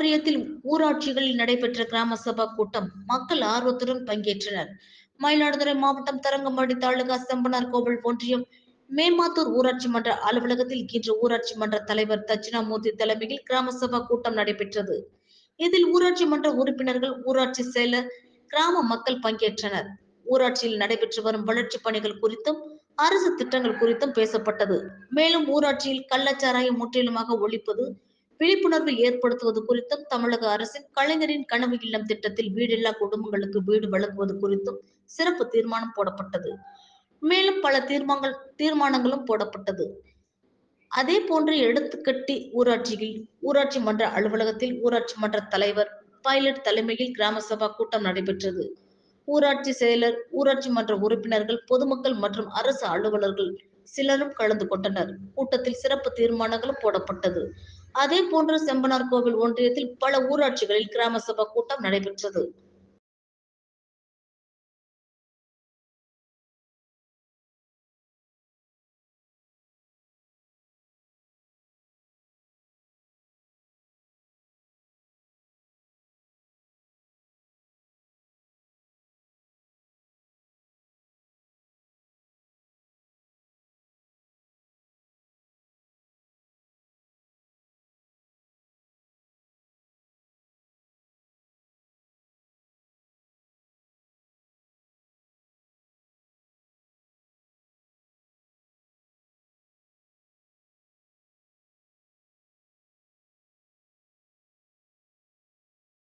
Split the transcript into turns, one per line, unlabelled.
ஒன்றியத்தில் ஊராட்சிகளில் நடைபெற்ற கிராம சபா கூட்டம் மக்கள் ஆர்வத்துடன் பங்கேற்றனர். மயிலாடுதுறை மாவட்டம் தரங்கம்பாடி தாலுகா செம்பனார் கோவில் ஒன்றியம் மேமாத்தூர் ஊராட்சி மன்ற அலுவலகத்தில் இன்று ஊராட்சி மன்ற தலைவர் தட்சிணாமூர்த்தி தலைமையில் கிராம சபா கூட்டம் நடைபெற்றது. இதில் ஊராட்சி மன்ற உறுப்பினர்கள் ஊராட்சி செயலர் கிராம மக்கள் பங்கேற்றனர். ஊராட்சியில் நடைபெற்று வரும் வளர்ச்சி பணிகள் குறித்தும் அரசு திட்டங்கள் குறித்தும் பேசப்பட்டது. மேலும் ஊராட்சியில் கள்ளச்சாராயம் முற்றிலுமாக ஒழிப்பது விழிப்புணர்வு ஏற்படுத்துவது குறித்தும் தமிழக அரசின் கலைஞரின் கனவு இல்லம் திட்டத்தில் வீடில்லா குடும்பங்களுக்கு வீடு வழங்குவது குறித்தும் சிறப்பு தீர்மானம் போடப்பட்டது. மேலும் பல தீர்மானங்கள் தீர்மானங்களும் போடப்பட்டது. அதே போன்று எடுத்துக்கட்டி ஊராட்சியில் ஊராட்சி மன்ற அலுவலகத்தில் ஊராட்சி மன்ற தலைவர் பைலட் தலைமையில் கிராம சபா கூட்டம் நடைபெற்றது. ஊராட்சி செயலர் ஊராட்சி மன்ற உறுப்பினர்கள் பொதுமக்கள் மற்றும் அரசு அலுவலர்கள் சிலரும் கலந்து கொண்டனர். கூட்டத்தில் சிறப்பு தீர்மானங்களும் போடப்பட்டது. அதே போன்று செம்பனார் கோவில் ஒன்றியத்தில் பல ஊராட்சிகளில் கிராம சபா கூட்டம் நடைபெற்றது.